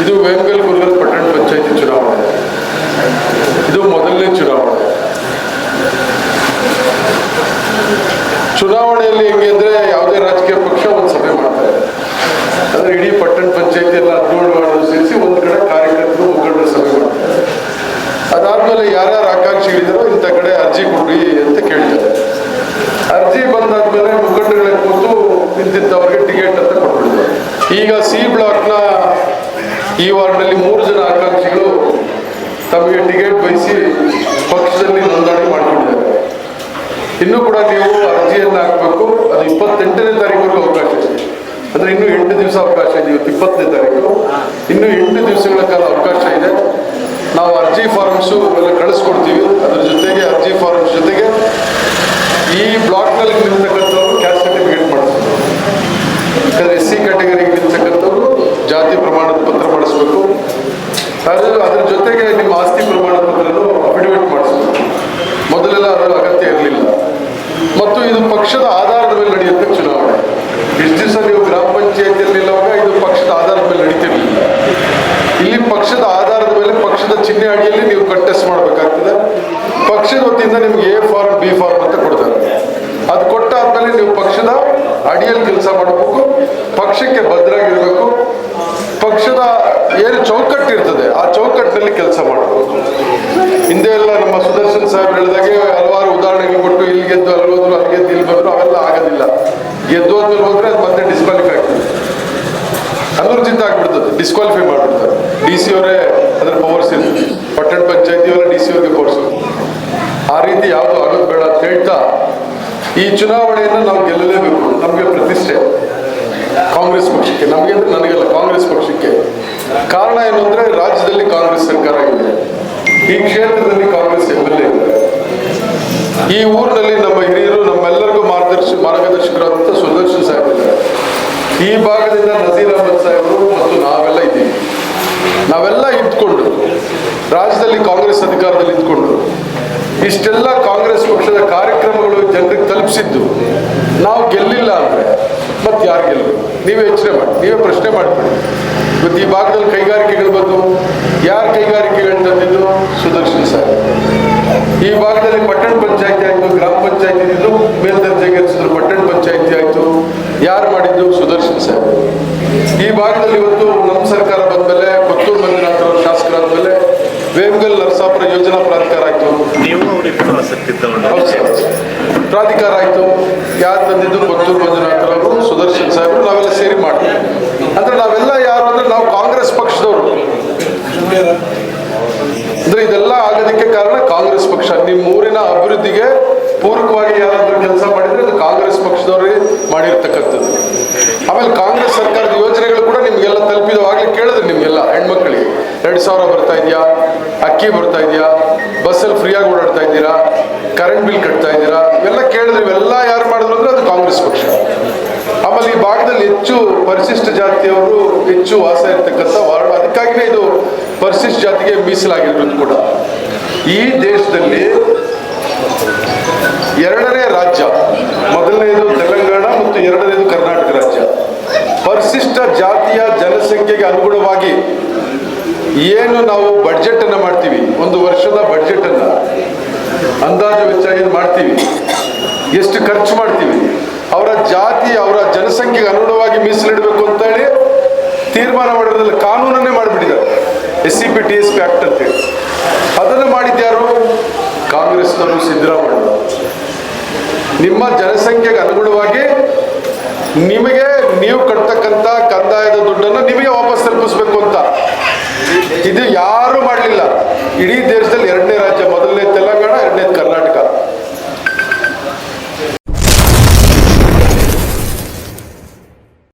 ಇದು ವೇಮಗಲ್ ಕುರುಗಲ್ ಪಟ್ಟಣ ಪಂಚಾಯತಿ ಚುನಾವಣೆ. ಇದು ಮೊದಲನೇ ಚುನಾವಣೆ. ಚುನಾವಣೆಯಲ್ಲಿ ಹೆಂಗೆ ಅಂದ್ರೆ ಯಾವುದೇ ರಾಜಕೀಯ ಪಕ್ಷ ಒಂದು ಸಭೆ ಮಾಡ್ತಾರೆ. ಅಂದ್ರೆ ಇಡೀ ಪಟ್ಟಣ ಪಂಚಾಯತಿ ಎಲ್ಲ ಹದಿನೇಳು ವಾರ್ಡ್ ಸೇರಿಸಿ ಒಂದು ಕಡೆ ಕಾರ್ಯಕರ್ತರು ಮುಖಂಡರು ಸಭೆ ಮಾಡ್ತಾರೆ. ಅದಾದ್ಮೇಲೆ ಯಾರ್ಯಾರು ಆಕಾಂಕ್ಷಿಗಳಿದ್ದಾರೋ ತಮಗೆ ಟಿಕೆಟ್ ಬಯಸಿ ಪಕ್ಷದಲ್ಲಿ ನೋಂದಣಿ ಮಾಡಿಕೊಂಡಿದ್ದಾರೆ. ಇನ್ನೂ ಕೂಡ ನೀವು ಅರ್ಜಿಯನ್ನು ಹಾಕಬೇಕು ಅದು ಇಪ್ಪತ್ತೆಂಟನೇ ತಾರೀಕುವರೆಗೂ ಅವಕಾಶ ಇದೆ. ಅಂದರೆ ಇನ್ನೂ ಎಂಟು ದಿವಸ ಅವಕಾಶ ಇದೆ, ಇವತ್ತು ಇಪ್ಪತ್ತನೇ ತಾರೀಕು. ಇನ್ನೂ ಎಂಟು ದಿವಸಗಳ ಕಾಲ ಅವಕಾಶ ಇದೆ. ನಾವು ಅರ್ಜಿ ಫಾರ್ಮ್ಸು ಎಲ್ಲ ಕಳಿಸ್ಕೊಡ್ತೀವಿ. ಅದ್ರ ಜೊತೆಗೆ ಅರ್ಜಿ ಫಾರ್ಮ್ಸ್ ಜೊತೆಗೆ ಈ ಬ್ಲಾಕ್ನಲ್ಲಿ ನಿಲ್ತಕ್ಕಂಥವ್ರು ಕ್ಯಾಸ್ಟ್ ಸರ್ಟಿಫಿಕೇಟ್ ಮಾಡಿಸ್ಬೇಕು. ಎಸ್ ಸಿ ಕ್ಯಾಟಗರಿಗೆ ನಿಲ್ತಕ್ಕಂಥವ್ರು ಜಾತಿ ಪ್ರಮಾಣದ ಪತ್ರ ಮಾಡಿಸ್ಬೇಕು. ಅದ್ರ ಅದ್ರ ಜೊತೆಗೆ ನಿಮ್ಮ ಆಸ್ತಿ ಪ್ರಮಾಣ ಪತ್ರನು ಅಫಿಡವಿಟ್ ಮಾಡಿಸ್ಬೇಕು ಮೊದಲೆಲ್ಲ ಅದರ ಅಗತ್ಯ ಇರಲಿಲ್ಲ ಮತ್ತು ಇದು ಪಕ್ಷದ ಆಧಾರದ ಮೇಲೆ ನಡೆಯುತ್ತೆ ಚುನಾವಣೆ. ಇಷ್ಟು ದಿವಸ ನೀವು ಗ್ರಾಮ ಪಂಚಾಯತಿಯಲ್ಲಿ ಇದು ಪಕ್ಷದ ಆಧಾರದ ಮೇಲೆ ನಡೀತಿರ್ಲಿಲ್ಲ ಇಲ್ಲಿ ಪಕ್ಷದ ಆಧಾರದ ಮೇಲೆ ಪಕ್ಷದ ಚಿಹ್ನೆ ಅಡಿಯಲ್ಲಿ ನೀವು ಕಂಟೆಸ್ಟ್ ಮಾಡಬೇಕಾಗ್ತದೆ. ಪಕ್ಷದ ವತಿಯಿಂದ ನಿಮ್ಗೆ ಎ ಫಾರ್ಮ್ ಬಿ ಫಾರ್ಮ್ ಅಂತ ಕೊಡ್ತಾರೆ. ಅದು ಕೊಟ್ಟಾದ್ಮೇಲೆ ನೀವು ಪಕ್ಷದ ಅಡಿಯಲ್ಲಿ ಕೆಲಸ ಮಾಡಬೇಕು. ಪಕ್ಷಕ್ಕೆ ಭದ್ರಾಗಿರ್ಬೇಕು. ಪಕ್ಷದ ಏನು ಚೌಕಟ್ಟು ಇರ್ತದೆ ಆ ಚೌಕಟ್ಟಿನಲ್ಲಿ ಕೆಲಸ ಮಾಡಬೇಕು ಹಿಂದೆ ಎಲ್ಲ ನಮ್ಮ ಸುದರ್ಶನ್ ಸಾಹೇಬ್ ಹೇಳಿದಾಗೆ ಗೆದ್ದು ಹೋದ್ಮೇಲೆ ಹೋದ್ರೆ ಅದು ಮತ್ತೆ ಡಿಸ್ಕ್ವಾಲಿಫೈ ಆಗ್ತದೆ. ಅನೂರ್ಜಿತ ಆಗ್ಬಿಡ್ತದೆ ಡಿಸ್ಕ್ವಾಲಿಫೈ ಮಾಡ್ಬಿಡ್ತಾರೆ. ಡಿ ಸಿ ಅವರೇ ಅದ್ರ ಪವರ್ಸ್ ಇರ್ತದೆ ಪಟ್ಟಣ ಪಂಚಾಯತಿ ಅವರ ಡಿ ಸಿ ಅವ್ರಿಗೆ ಪವರ್ಸ್ ಆ ರೀತಿ ಯಾವುದು ಆಗೋದು ಬೇಡ ಅಂತ ಹೇಳ್ತಾ ಈ ಚುನಾವಣೆಯನ್ನು ನಾವು ಗೆಲ್ಲಲೇಬೇಕು. ನಮಗೆ ಪ್ರತಿಷ್ಠೆ. ಕಾಂಗ್ರೆಸ್ ಪಕ್ಷಕ್ಕೆ. ನಮಗೆ ಅಂದ್ರೆ ನನಗೆಲ್ಲ ಕಾಂಗ್ರೆಸ್ ಪಕ್ಷಕ್ಕೆ. ಕಾರಣ ಏನು ಅಂದ್ರೆ ರಾಜ್ಯದಲ್ಲಿ ಕಾಂಗ್ರೆಸ್ ಸರ್ಕಾರ ಇದೆ. ಈ ಕ್ಷೇತ್ರದಲ್ಲಿ ಕಾಂಗ್ರೆಸ್ ಎಂ ಎಲ್ ಎ ಈ ಊರಿನಲ್ಲಿ ನಮ್ಮ ಹಿರಿಯರು ನಮ್ಮೆಲ್ಲರಿಗೂ ಮಾರ್ಗದರ್ಶಿ ಮಾರ್ಗದರ್ಶಕರಾದಂಥ ಸುದರ್ಶನ್ ಸಾಹೇಬ್ ಇದ್ದಾರೆ ಈ ಭಾಗದಿಂದ ನಜೀರ್ ಅಹಮದ್ ಸಾಹೇಬರು ಮತ್ತು ನಾವೆಲ್ಲ ಇದ್ದೀವಿ. ನಾವೆಲ್ಲ ಇದ್ಕೊಂಡು, ರಾಜ್ಯದಲ್ಲಿ ಕಾಂಗ್ರೆಸ್ ಅಧಿಕಾರದಲ್ಲಿ ಇದ್ಕೊಂಡು, ಇಷ್ಟೆಲ್ಲ ಕಾಂಗ್ರೆಸ್ ಪಕ್ಷದ ಕಾರ್ಯಕ್ರಮಗಳು ಜನರಿಗೆ ತಲುಪಿಸಿದ್ದು, ನಾವು ಗೆಲ್ಲಿಲ್ಲ ಅಂದ್ರೆ ಮತ್ತೆ ಯಾರು ಗೆಲ್ಲರು ನೀವೇ ಯೋಚನೆ ಮಾಡಿ, ನೀವೇ ಪ್ರಶ್ನೆ ಮಾಡ್ಬೇಡಿ ಇವತ್ತು ಈ ಭಾಗದಲ್ಲಿ ಕೈಗಾರಿಕೆಗಳು ಬಂದು, ಯಾರು ಕೈಗಾರಿಕೆಗಳು ತಂದಿದ್ದು ಸುದರ್ಶನ್ ಸಾಹೇಬ್. ಈ ಭಾಗದಲ್ಲಿ ಪಟ್ಟಣ ಪಂಚಾಯತಿ ಆಯಿತು ಗ್ರಾಮ ಪಂಚಾಯತಿ ಇದ್ದು ಮೇಲ್ದರ್ಜೆಗೆ ಏರಿಸಿದ್ರು ಪಟ್ಟಣ ಪಂಚಾಯತಿ ಆಯ್ತು ಯಾರು ಮಾಡಿದ್ದು ಸುದರ್ಶನ್ ಸಾಹೇಬ್ ಈ ಭಾಗದಲ್ಲಿ ಇವತ್ತು ನಮ್ಮ ಸರ್ಕಾರ ಬಂದ್ಮೇಲೆ ಕೊತ್ತೂರು ಮಂಜುನಾಥ್ ಶಾಸಕರಾದ್ಮೇಲೆ ವೇಮಗಲ್ ನರಸಾಪುರ ಯೋಜನಾ ಪ್ರಾಧಿಕಾರ ಆಯ್ತು. ಪ್ರಾಧಿಕಾರ ಆಯ್ತು. ಯಾರು ತಂದಿದ್ದು ಗೊತ್ತು ಮಂಜುನಾಥ್ ಅವರು ಸುದರ್ಶನ್ ಸಾಹೇಬರು ನಾವೆಲ್ಲ ಸೇರಿ ಮಾಡ್ತೀವಿ ಅಂದ್ರೆ ನಾವೆಲ್ಲ ಯಾರು ಅಂದ್ರೆ ನಾವು ಕಾಂಗ್ರೆಸ್ ಪಕ್ಷದವರು. ಅಂದ್ರೆ ಇದೆಲ್ಲ ಆಗೋದಕ್ಕೆ ಕಾರಣ ಕಾಂಗ್ರೆಸ್ ಪಕ್ಷ. ನಿಮ್ಮ ಊರಿನ ಅಭಿವೃದ್ಧಿಗೆ ಪೂರಕವಾಗಿ ಯಾರಾದ್ರೂ ಕೆಲಸ ಮಾಡಿದ್ರೆ ಅದು ಕಾಂಗ್ರೆಸ್ ಪಕ್ಷದವರೇ ಮಾಡಿರ್ತಕ್ಕಂಥದ್ದು. ಆಮೇಲೆ ಸಾವಿರ ಬರ್ತಾ ಇದೆಯಾ? ಅಕ್ಕಿ ಬರ್ತಾ ಇದೆಯಾ? ಬಸ್ಸಲ್ಲಿ ಫ್ರೀಯಾಗಿ ಓಡಾಡ್ತಾ ಇದ್ದೀರಾ? ಕರೆಂಟ್ ಬಿಲ್ ಕಟ್ತಾ ಇದ್ದೀರಾ? ಇವೆಲ್ಲ ಕೇಳಿದ್ರೆ, ಇವೆಲ್ಲ ಯಾರು ಮಾಡಿದ್ರು ಅಂದ್ರೆ ಅದು ಕಾಂಗ್ರೆಸ್ ಪಕ್ಷ. ಆಮೇಲೆ ಈ ಭಾಗದಲ್ಲಿ ಹೆಚ್ಚು ಪರಿಶಿಷ್ಟ ಜಾತಿಯವರು ಹೆಚ್ಚು ವಾಸ ಇರ್ತಕ್ಕಂಥ ವಾರ್ಡ್. ಅದಕ್ಕಾಗಿಯೇ ಇದು ಪರಿಶಿಷ್ಟ ಜಾತಿಗೆ ಮೀಸಲಾಗಿರೋದು ಕೂಡ. ಈ ದೇಶದಲ್ಲಿ ಎರಡನೇ ರಾಜ್ಯ ಮೊದಲನೇದು ತೆಲಂಗಾಣ ಮತ್ತು ಎರಡನೇದು ಕರ್ನಾಟಕ ರಾಜ್ಯ ಪರಿಶಿಷ್ಟ ಜಾತಿಯ ಜನಸಂಖ್ಯೆಗೆ ಅನುಗುಣವಾಗಿ ಏನು ನಾವು ಬಡ್ಜೆಟ್ ಅನ್ನ ಮಾಡ್ತೀವಿ? ಒಂದು ವರ್ಷದ ಬಡ್ಜೆಟ್ ಅನ್ನ ಅಂದಾಜು ವೆಚ್ಚ ಏನು ಮಾಡ್ತೀವಿ? ಎಷ್ಟು ಖರ್ಚು ಮಾಡ್ತೀವಿ? ಅವರ ಜಾತಿ, ಅವರ ಜನಸಂಖ್ಯೆಗೆ ಅನುಗುಣವಾಗಿ ಮೀಸಲಿಡಬೇಕು ಅಂತ ಹೇಳಿ ತೀರ್ಮಾನ ಮಾಡಿರೋದ್ರಲ್ಲಿ ಕಾನೂನನ್ನೇ ಮಾಡಿಬಿಟ್ಟಿದ್ದಾರೆ. S C P T S P act ಅಂತೇಳಿ ಅದನ್ನು ಮಾಡಿದ್ಯಾರು ಕಾಂಗ್ರೆಸ್ನವರು ಸಿದ್ದರಾಮಯ್ಯ. ನಿಮ್ಮ ಜನಸಂಖ್ಯೆಗೆ ಅನುಗುಣವಾಗಿ ನಿಮಗೆ ಎರಡನೇ ರಾಜ್ಯ ಮೊದಲನೇ ತೆಲಂಗಾಣ ಎರಡನೇದು ಕರ್ನಾಟಕ.